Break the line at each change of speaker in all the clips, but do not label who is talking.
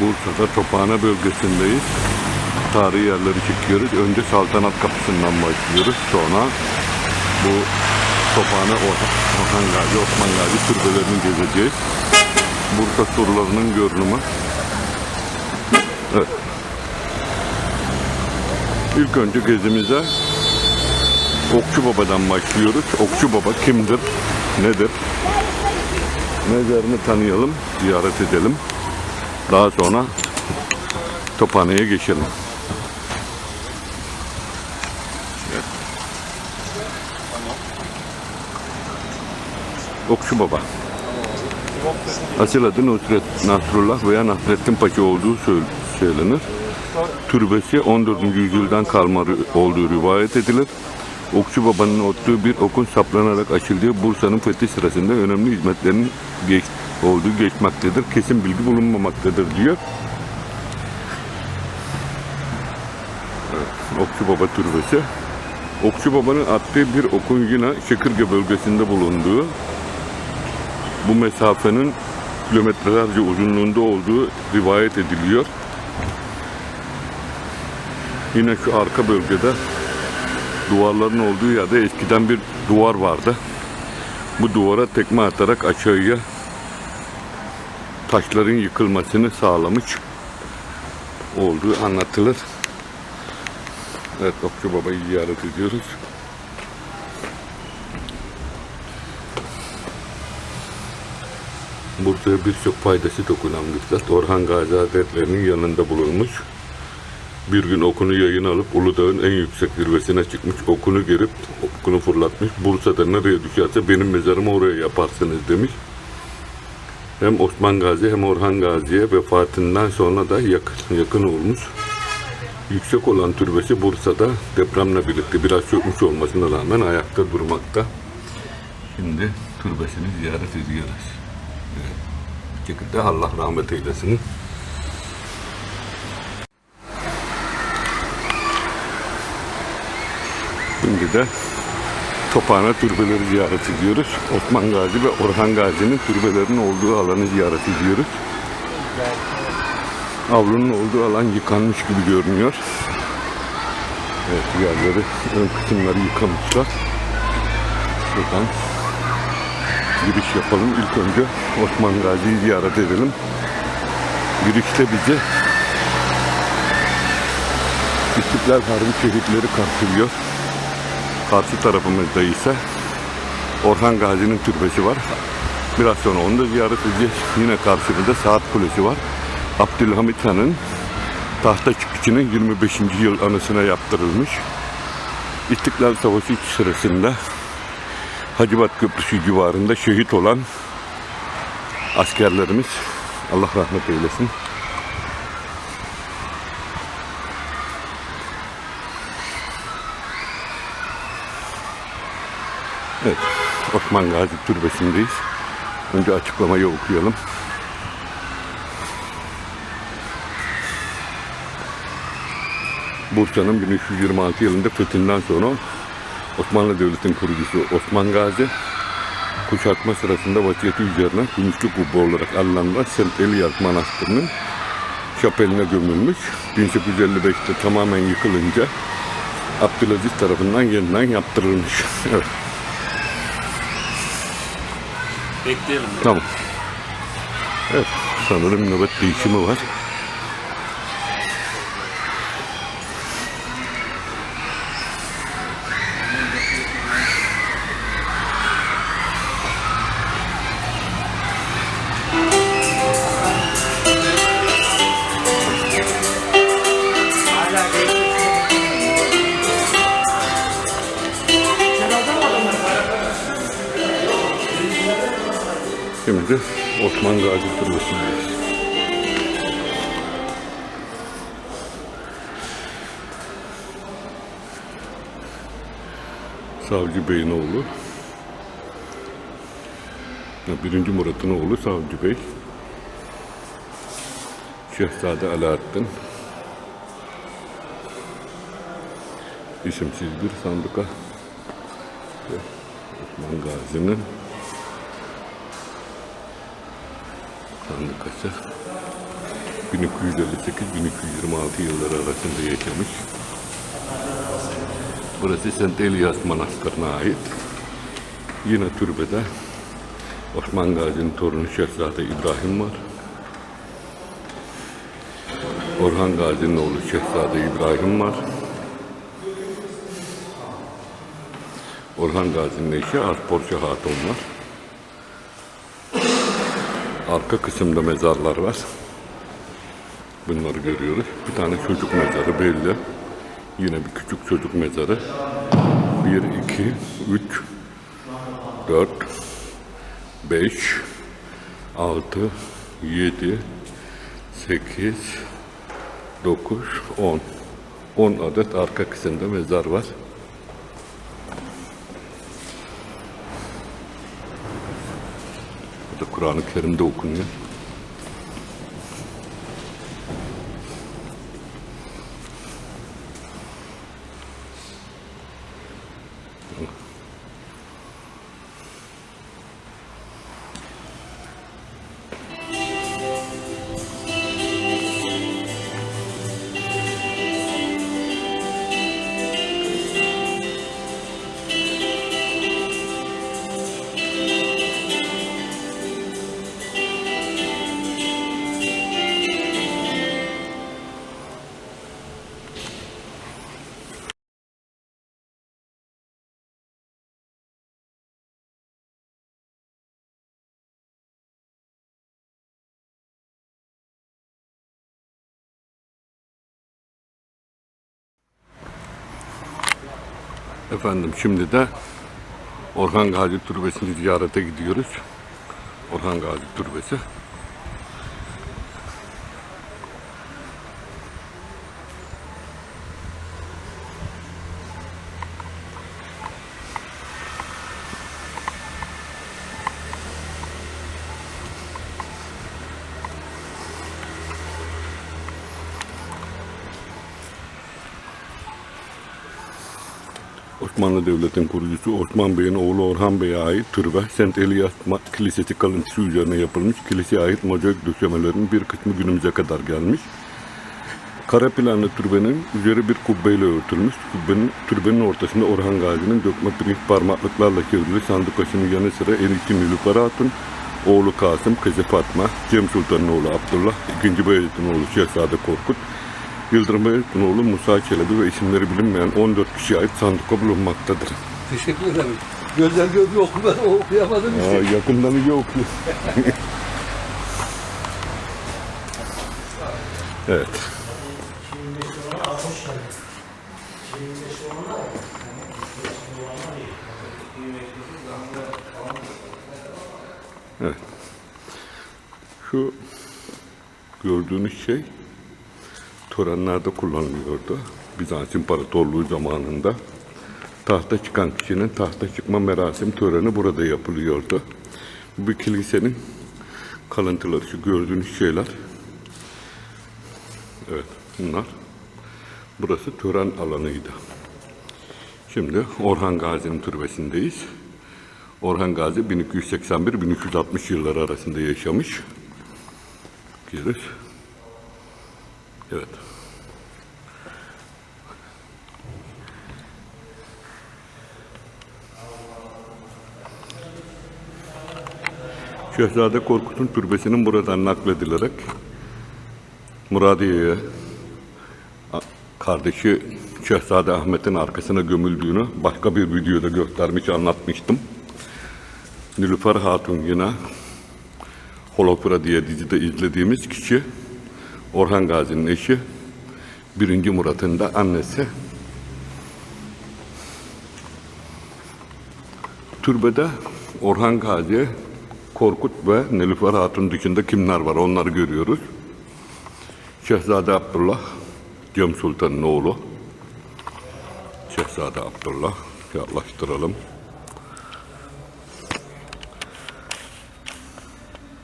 Bursa'da Tophane bölgesindeyiz. Tarihi yerleri çekiyoruz. Önce Saltanat Kapısı'ndan başlıyoruz. Sonra bu Tophane Orhan Gazi, Osman Gazi türbelerini gezeceğiz. Bursa surlarının görünümü. Evet. İlk önce gezimize Okçu Baba'dan başlıyoruz. Okçu Baba kimdir? Nedir? Mezarını tanıyalım, ziyaret edelim. Daha sonra Tophane'ye geçelim. Okçu Baba. Asıl adı Nusret Nasrullah veya Nasrettin Paşa olduğu söyle- söylenir. Türbesi 14. yüzyıldan kalma olduğu rivayet edilir. Okçu Baba'nın ottuğu bir okun saplanarak açıldığı Bursa'nın fethi sırasında önemli hizmetlerinin geç, olduğu geçmektedir. Kesin bilgi bulunmamaktadır diyor. Evet, Okçu Baba Türbesi. Okçu Baba'nın attığı bir okun yine Şekirge bölgesinde bulunduğu bu mesafenin kilometrelerce uzunluğunda olduğu rivayet ediliyor. Yine şu arka bölgede duvarların olduğu yerde eskiden bir duvar vardı. Bu duvara tekme atarak aşağıya taşların yıkılmasını sağlamış olduğu anlatılır. Evet Okçu Baba'yı ziyaret ediyoruz. Bursa'ya birçok faydası dokunan Miktat Orhan Gazi Hazretleri'nin yanında bulunmuş. Bir gün okunu yayın alıp Uludağ'ın en yüksek zirvesine çıkmış. Okunu gerip okunu fırlatmış. Bursa'da nereye düşerse benim mezarımı oraya yaparsınız demiş. Hem Osman Gazi hem Orhan Gazi'ye vefatından sonra da yakın, yakın olmuş. Yüksek olan türbesi Bursa'da depremle birlikte biraz çökmüş olmasına rağmen ayakta durmakta. Şimdi türbesini ziyaret ediyoruz. Evet. Şekilde Allah rahmet eylesin. Şimdi de Tophane türbeleri ziyaret ediyoruz. Osman Gazi ve Orhan Gazi'nin türbelerinin olduğu alanı ziyaret ediyoruz. Avlunun olduğu alan yıkanmış gibi görünüyor. Evet yerleri, ön kısımları yıkamışlar. Buradan giriş yapalım. İlk önce Osman Gazi'yi ziyaret edelim. Girişte bizi İstiklal Harbi şehitleri karşılıyor. Karşı tarafımızda ise Orhan Gazi'nin türbesi var. Biraz sonra onu da ziyaret edeceğiz. Yine karşımızda Saat Kulesi var. Abdülhamit Han'ın tahta çıkışının 25. yıl anısına yaptırılmış. İstiklal Savaşı sırasında Hacivat Köprüsü civarında şehit olan askerlerimiz Allah rahmet eylesin. Evet, Osman Gazi Türbesi'ndeyiz. Önce açıklamayı okuyalım. Bursa'nın 1326 yılında fethinden sonra Osmanlı Devleti'nin kurucusu Osman Gazi kuşatma sırasında vasiyeti üzerine Gümüşlü Kubbe olarak adlandırılan St. Elias Manastırı'nın şapeline gömülmüş. 1855'te tamamen yıkılınca Abdülaziz tarafından yeniden yaptırılmış. Evet.
Bekleyelim.
Tamam. Evet, sanırım nöbet değişimi var. Şimdi Osman Gazi Türbesi'ndeyiz. Savcı Bey'in oğlu. Birinci Murat'ın oğlu Savcı Bey. Şehzade Alaaddin. İsimsiz bir sanduka. Ve Osman Gazi'nin sandukası. yılları arasında yaşamış. Burası St. Elias Manastırı'na ait. Yine türbede Osman Gazi'nin torunu Şehzade İbrahim var. Orhan Gazi'nin oğlu Şehzade İbrahim var. Orhan Gazi'nin eşi Arporşa Hatun var. Arka kısımda mezarlar var. Bunları görüyoruz. Bir tane çocuk mezarı belli. Yine bir küçük çocuk mezarı. 1, 2, 3, 4, 5, 6, 7, 8, 9, 10. 10 adet arka kısımda mezar var. Bu da Kur'an-ı Kerim'de okunuyor. Efendim şimdi de Orhan Gazi Türbesi'ni ziyarete gidiyoruz. Orhan Gazi Türbesi. Osmanlı Devleti'nin kurucusu Osman Bey'in oğlu Orhan Bey'e ait türbe St. Elias Kilisesi kalıntısı üzerine yapılmış. Kiliseye ait mozaik döşemelerin bir kısmı günümüze kadar gelmiş. Kara planlı türbenin üzeri bir kubbeyle örtülmüş. Kubbenin, türbenin ortasında Orhan Gazi'nin dökme pirinç parmaklıklarla çevrili sandıkasının yanı sıra enişte Nilüfer Hatun, oğlu Kasım, kızı Fatma, Cem Sultan'ın oğlu Abdullah, ikinci Beyazıt'ın oğlu Şehzade Korkut, Yıldırım Beyazıt'ın oğlu Musa Çelebi ve isimleri bilinmeyen 14 kişiye ait sanduka bulunmaktadır.
Teşekkür ederim. Gözden gördüğü oku ben okuyamadım.
Aa, yakından iyi okuyor. evet. Evet. Şu gördüğünüz şey törenlerde kullanılıyordu. Bizans İmparatorluğu zamanında tahta çıkan kişinin tahta çıkma merasim töreni burada yapılıyordu. Bu kilisenin kalıntıları şu gördüğünüz şeyler. Evet bunlar. Burası tören alanıydı. Şimdi Orhan Gazi'nin türbesindeyiz. Orhan Gazi 1281-1360 yılları arasında yaşamış. Görüyoruz. Evet. Şehzade Korkut'un türbesinin buradan nakledilerek Muradiye'ye kardeşi Şehzade Ahmet'in arkasına gömüldüğünü başka bir videoda göstermiş anlatmıştım. Nilüfer Hatun yine Holofra diye dizide izlediğimiz kişi Orhan Gazi'nin eşi, birinci Murat'ın da annesi. Türbede Orhan Gazi, Korkut ve Nilüfer Hatun dışında kimler var onları görüyoruz. Şehzade Abdullah, Cem Sultan'ın oğlu. Şehzade Abdullah, yaklaştıralım.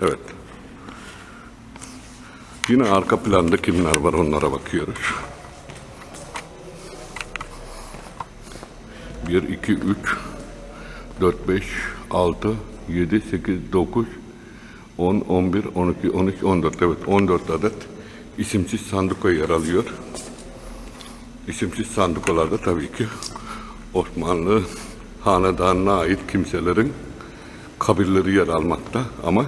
Evet. Yine arka planda kimler var onlara bakıyoruz. 1, 2, 3, 4, 5, 6, 7, 8, 9, 10, 11, 12, 13, 14. Evet 14 adet isimsiz sanduka yer alıyor. İsimsiz sandukalarda tabii ki Osmanlı hanedanına ait kimselerin kabirleri yer almakta ama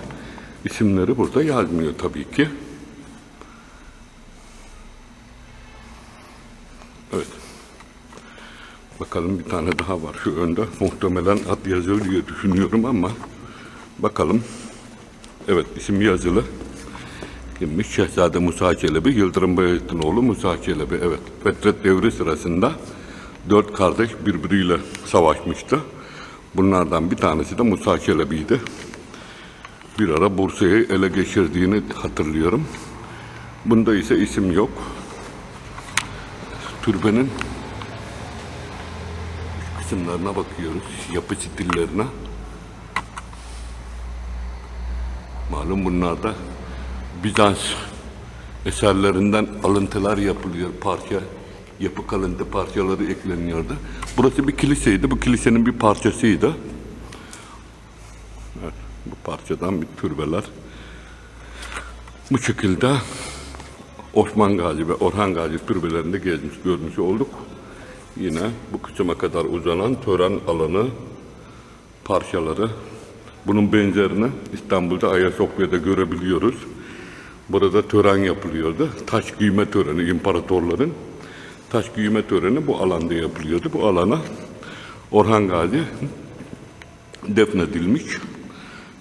isimleri burada yazmıyor tabii ki. Bakalım bir tane daha var şu önde. Muhtemelen ad yazılı diye düşünüyorum ama bakalım. Evet isim yazılı. Kimmiş? Şehzade Musa Çelebi, Yıldırım Bayezid'in oğlu Musa Çelebi. Evet. Fetret devri sırasında dört kardeş birbiriyle savaşmıştı. Bunlardan bir tanesi de Musa Çelebi'ydi. Bir ara Bursa'yı ele geçirdiğini hatırlıyorum. Bunda ise isim yok. Türbenin kısımlarına bakıyoruz. Yapı stillerine. Malum bunlarda Bizans eserlerinden alıntılar yapılıyor. Parça, yapı kalıntı parçaları ekleniyordu. Burası bir kiliseydi. Bu kilisenin bir parçasıydı. Evet, bu parçadan bir türbeler. Bu şekilde Osman Gazi ve Orhan Gazi türbelerinde gezmiş, görmüş olduk. Yine bu kısma kadar uzanan tören alanı parçaları. Bunun benzerini İstanbul'da Ayasofya'da görebiliyoruz. Burada tören yapılıyordu. Taş giyme töreni imparatorların. Taş giyme töreni bu alanda yapılıyordu. Bu alana Orhan Gazi defnedilmiş.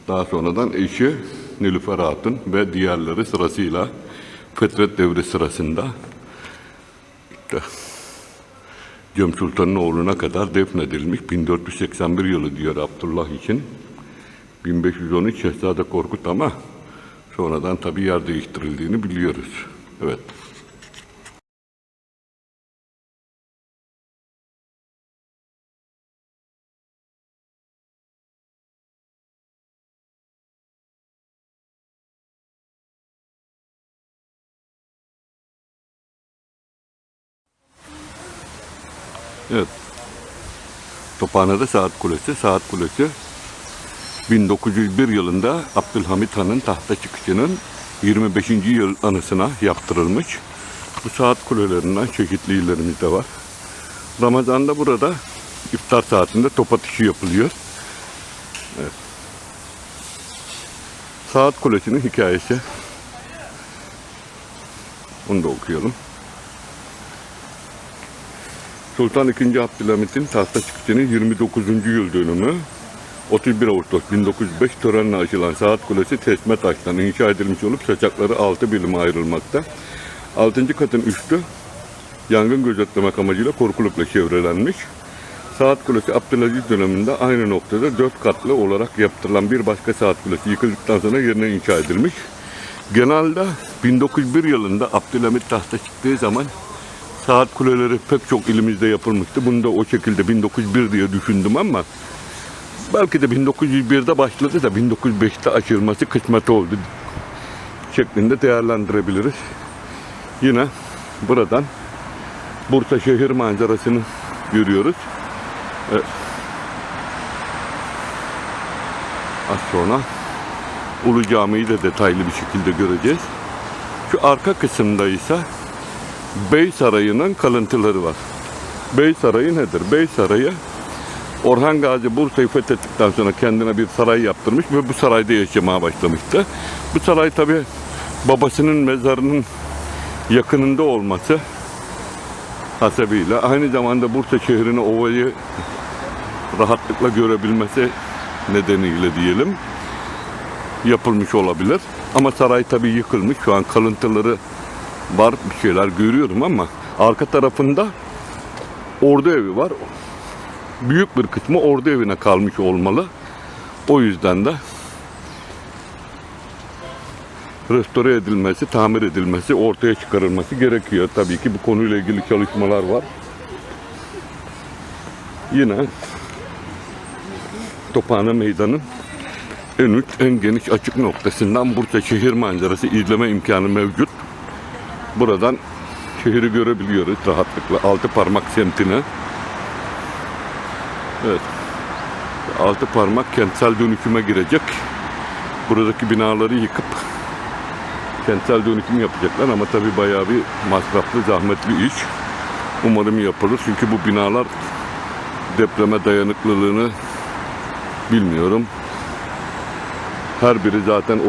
Daha sonradan eşi Nilüfer Hatun ve diğerleri sırasıyla Fetret devri sırasında işte Cem Sultan'ın oğluna kadar defnedilmiş. 1481 yılı diyor Abdullah için. 1513 Şehzade Korkut ama sonradan tabii yer değiştirildiğini biliyoruz. Evet. Tophane'de Saat Kulesi. Saat Kulesi 1901 yılında Abdülhamit Han'ın tahta çıkışının 25. yıl anısına yaptırılmış. Bu saat kulelerinden çeşitli illerimiz de var. Ramazan'da burada iftar saatinde top atışı yapılıyor. Evet. Saat Kulesi'nin hikayesi. Onu da okuyalım. Sultan II. Abdülhamit'in tahta çıkışının 29. yıl dönümü 31 Ağustos 1905 törenle açılan saat kulesi tesme taştan inşa edilmiş olup saçakları 6 birime ayrılmakta. 6. katın üstü yangın gözetlemek amacıyla korkulukla çevrelenmiş. Saat kulesi Abdülaziz döneminde aynı noktada 4 katlı olarak yaptırılan bir başka saat kulesi yıkıldıktan sonra yerine inşa edilmiş. Genelde 1901 yılında Abdülhamit tahta çıktığı zaman saat kuleleri pek çok ilimizde yapılmıştı. Bunu da o şekilde 1901 diye düşündüm ama belki de 1901'de başladı da 1905'te açılması kısmet oldu şeklinde değerlendirebiliriz. Yine buradan Bursa şehir manzarasını görüyoruz. Evet. Az sonra Ulu Camii'yi de detaylı bir şekilde göreceğiz. Şu arka kısımda ise Bey Sarayı'nın kalıntıları var. Bey Sarayı nedir? Bey Sarayı Orhan Gazi Bursa'yı fethettikten sonra kendine bir saray yaptırmış ve bu sarayda yaşamaya başlamıştı. Bu saray tabi babasının mezarının yakınında olması hasebiyle aynı zamanda Bursa şehrini ovayı rahatlıkla görebilmesi nedeniyle diyelim yapılmış olabilir. Ama saray tabi yıkılmış. Şu an kalıntıları var bir şeyler görüyorum ama arka tarafında ordu evi var. Büyük bir kısmı ordu evine kalmış olmalı. O yüzden de restore edilmesi, tamir edilmesi, ortaya çıkarılması gerekiyor. Tabii ki bu konuyla ilgili çalışmalar var. Yine Tophane Meydanı'nın en üst, en geniş açık noktasından Bursa şehir manzarası izleme imkanı mevcut. Buradan şehri görebiliyoruz rahatlıkla. Altı parmak semtine. Evet. Altı parmak kentsel dönüşüme girecek. Buradaki binaları yıkıp kentsel dönüşüm yapacaklar ama tabii bayağı bir masraflı, zahmetli iş. Umarım yapılır çünkü bu binalar depreme dayanıklılığını bilmiyorum. Her biri zaten 30-40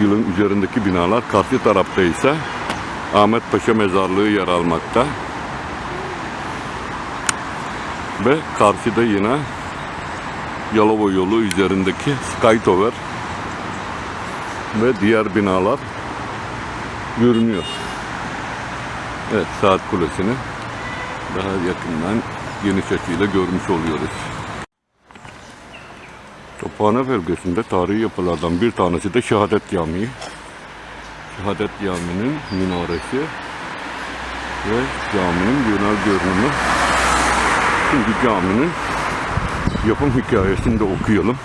yılın üzerindeki binalar. Karşı tarafta ise Ahmet Paşa Mezarlığı yer almakta. Ve karşıda yine Yalova yolu üzerindeki Sky Tower ve diğer binalar görünüyor. Evet, saat kulesini daha yakından geniş açıyla görmüş oluyoruz. Tophane bölgesinde tarihi yapılardan bir tanesi de Şehadet Camii. Şehadet Camii'nin minaresi ve caminin genel görünümü. Şimdi caminin yapım hikayesini de okuyalım.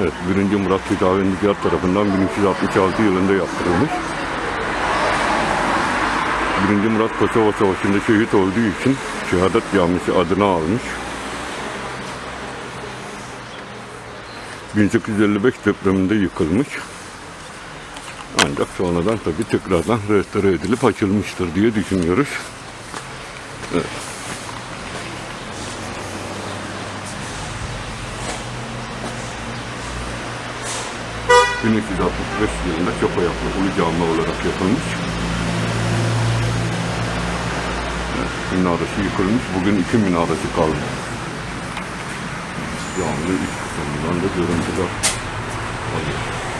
Evet, 1. Murat Hüdavendigar tarafından 1366 yılında yaptırılmış. 1. Murat Kosova Savaşı'nda şehit olduğu için Şehadet Camisi adını almış. 1855 depreminde yıkılmış. Ancak sonradan tabii tekrardan restore edilip açılmıştır diye düşünüyoruz. Evet. ...1365 yılında çok ayaklı Ulu Cami olarak yapılmış. Minaresi yıkılmış. Bugün iki minaresi kalmış. Caminin iç kısmından da görüntüler alıyor.